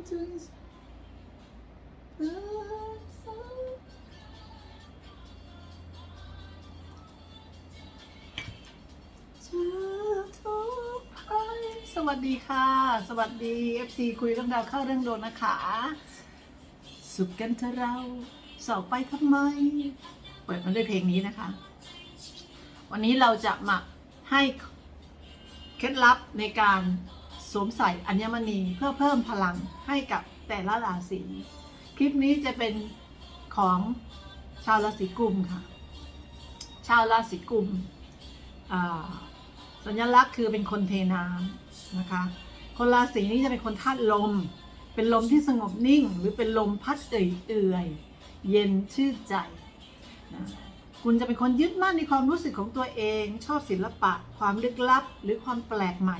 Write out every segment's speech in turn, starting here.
สวัสดีค่ะ สวัสดี FC คุยเรื่องดาวเข้าเรื่องโดนนะคะ สุขกันเถอะเราเสาไปทำไม เปิดมาด้วยเพลงนี้นะคะ วันนี้เราจะมาให้เคล็ดลับในการ สวมใส่อัญมณีเพื่อเพิ่มพลังให้กับแต่ละราศีคลิปนี้จะเป็นของชาวราศีกุมค่ะ ชาวราศีกุมสัญลักษณ์คือเป็นคนเทน้ำนะคะ คนราศีนี้จะเป็นคนธาตุลม เป็นลมที่สงบนิ่ง หรือเป็นลมพัดเอื่อยๆเย็นชื่นใจนะคุณจะเป็นคนยึดมั่นในความรู้สึกของตัวเอง ชอบศิลปะ ความลึกลับ หรือความแปลกใหม่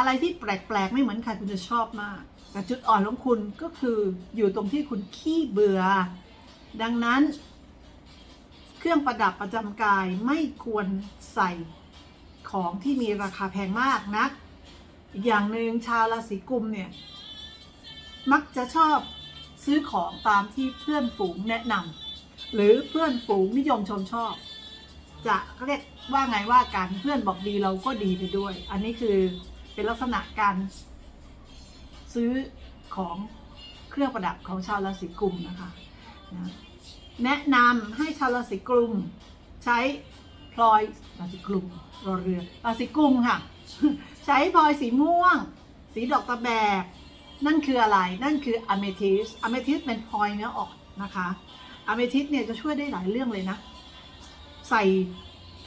อะไรที่แปลกๆ ไม่เหมือนใครคุณจะชอบมาก แต่จุดอ่อนของคุณก็คืออยู่ตรงที่คุณขี้เบื่อ ดังนั้น เครื่องประดับประจำกายไม่ควรใส่ของที่มีราคาแพงมากนัก อีกอย่างหนึ่งชาวราศีกุมเนี่ย มักจะชอบซื้อของตามที่เพื่อนฝูงแนะนำหรือเพื่อนฝูงนิยมชมชอบ จะเรียกว่าไงว่ากันเพื่อนบอกดีเราก็ดีไปด้วย อันนี้คือ เป็นลักษณะการซื้อของเครื่องประดับของชาวราศีกุมนะคะนะแนะนำให้ชาวราศีกุมใช้พลอยราศีกุมรอเรือราศีกุมค่ะ ใช้พลอยสีม่วง สีดอกตะแบก นั่นคืออะไรนั่นคืออะเมทิสอะเมทิสเป็นพลอยเนื้ออ่อนนะคะอะเมทิสเนี่ยจะช่วยได้หลายเรื่องเลยนะ ใส่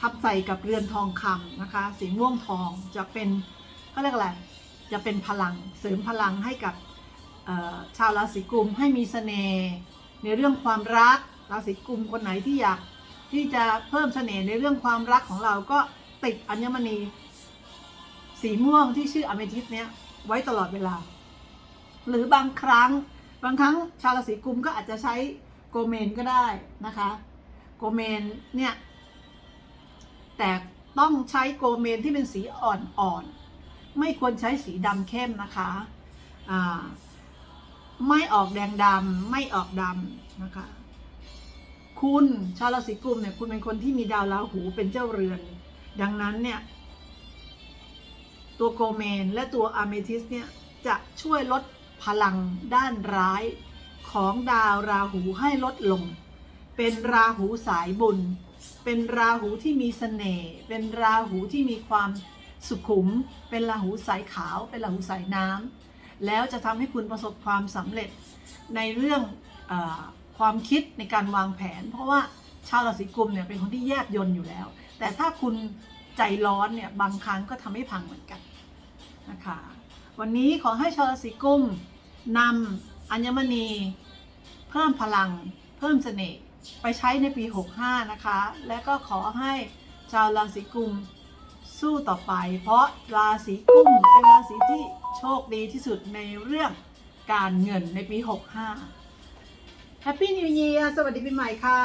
ทับใส่กับเรือนทองคำนะคะ สีม่วงทองจะเป็น เขาเรียกอะไรจะเป็นพลังเสริมพลังให้กับชาวราศีกุมให้มีเสน่ห์ในเรื่องความรักราศีกุมคนไหนที่อยากที่จะเพิ่มเสน่ห์ในเรื่องความรักของเราก็ติดอัญมณีสีม่วงที่ชื่ออเมทิสเนี้ยไว้ตลอดเวลา หรือบางครั้งบางครั้งชาวราศีกุมก็อาจจะใช้โกเมนก็ได้นะคะ โกเมนเนี่ยแต่ต้องใช้โกเมนที่เป็นสีอ่อนๆ ไม่ควรใช้สีดำเข้มนะคะไม่ออกแดงดำไม่ออกดำนะคะ คุณชาวราศีกุมเนี่ยคุณเป็นคนที่มีดาวราหูเป็นเจ้าเรือน ดังนั้นเนี่ย ตัวโกเมนและตัวอะเมทิสเนี่ยจะช่วยลดพลังด้านร้ายของดาวราหูให้ลดลง เป็นราหูสายบุญ เป็นราหูที่มีเสน่ห์ เป็นราหูที่มีความ สุขุม เป็นราหูสายขาว เป็นราหูสายน้ำแล้วจะทำให้คุณประสบความสำเร็จในเรื่องอความคิดในการวางแผน เพราะว่าชาวราศีกุมเนี่ยเป็นคนที่แยบยนต์อยู่แล้ว แต่ถ้าคุณใจร้อนเนี่ยบางครั้งก็ทำให้พังเหมือนกันนะคะวันนี้ขอให้ชาวราศีกุมนำอัญมณี เพิ่มพลัง เพิ่มเสน่ห์ไปใช้ในปี 65 นะคะ และก็ขอให้ชาวราศีกุม สู้ต่อไป เพราะราศีกุมเป็นราศีที่โชคดีที่สุดในเรื่องการเงินในปี 65 Happy New Year สวัสดีปีใหม่ค่ะ